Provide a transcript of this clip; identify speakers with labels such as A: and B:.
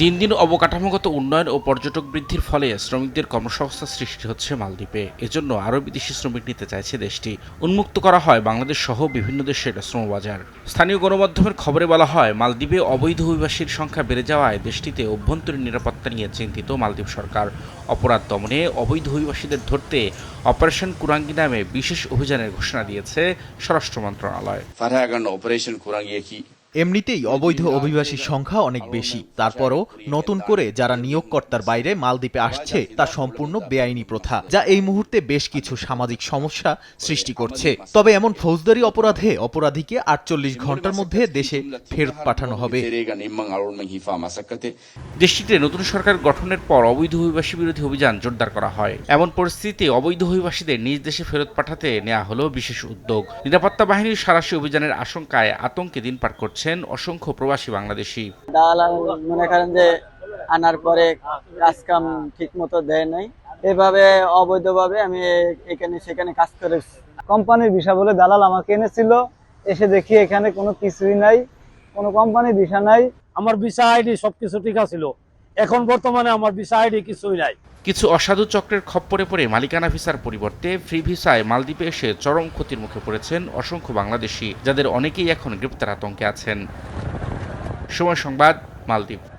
A: দিন দিন অবকাঠামোগত উন্নয়ন ও পর্যটক বৃদ্ধির ফলে শ্রমিকদের কর্মসংস্থান সৃষ্টি হচ্ছে মালদ্বীপে। এজন্য আরও বিদেশি শ্রমিক নিতে চাইছে দেশটি। উন্মুক্ত করা হয় বাংলাদেশ সহ বিভিন্ন দেশের শ্রমবাজার। স্থানীয় গণমাধ্যমের খবরে বলা হয়, মালদ্বীপে অবৈধ অভিবাসীর সংখ্যা বেড়ে যাওয়ায় দেশটিতে অভ্যন্তরীণ নিরাপত্তা নিয়ে চিন্তিত মালদ্বীপ সরকার। অপরাধ দমনে অবৈধ অভিবাসীদের ধরতে অপারেশন কুরাঙ্গি নামে বিশেষ অভিযানের ঘোষণা দিয়েছে স্বরাষ্ট্র মন্ত্রণালয়।
B: Operation Kurangiyaki
C: এমনিতেই অবৈধ অভিবাসীর সংখ্যা অনেক বেশি। তারপরও নতুন করে যারা নিয়োগকর্তার বাইরে মালদ্বীপে আসছে তা সম্পূর্ণ বেআইনি প্রথা যা এই মুহূর্তে বেশ কিছু সামাজিক সমস্যা সৃষ্টি করছে। তবে এমন ফৌজদারি অপরাধে অপরাধীকে আটচল্লিশ ঘণ্টার মধ্যে দেশে ফেরত পাঠানো হবে।
A: দেশটিতে নতুন সরকার গঠনের পর অবৈধ অভিবাসী বিরোধী অভিযান জোরদার করা হয়। এমন পরিস্থিতিতে অবৈধ অভিবাসীদের নিজ দেশে ফেরত পাঠাতে নেওয়া হলো বিশেষ উদ্যোগ। নিরাপত্তা বাহিনীর সারাশি অভিযানের আশঙ্কায় আতঙ্কে দিন পার করছেন অসংখ্য প্রবাসী বাংলাদেশি।
D: দালাল মনে করেন যে আনার পরে কাজ কাম ঠিক মতো দেয় নাই। এভাবে অবৈধভাবে আমি এখানে সেখানে কাজ করেছি।
E: কোম্পানির ভিসা বলে দালাল আমাকে এনেছিল। এসে দেখি এখানে কোনো কিছুই নাই কোনো কোম্পানির ভিসা নাই।
F: আমার ভিসা আইডি সবকিছু ঠিক আছিল। এখন বর্তমানে আমার ভিসা আইডি কিছুই নাই।
A: কিছু অসাধু চক্রের খপ্পরে পড়ে মালিকানা ভিসার পরিবর্তে ফ্রি ভিসায় মালদ্বীপে এসে চরম ক্ষতির মুখে পড়েছেন অসংখ্য বাংলাদেশি, যাদের অনেকেই এখন গ্রেপ্তার আতঙ্কে আছেন। সময় সংবাদ, মালদ্বীপ।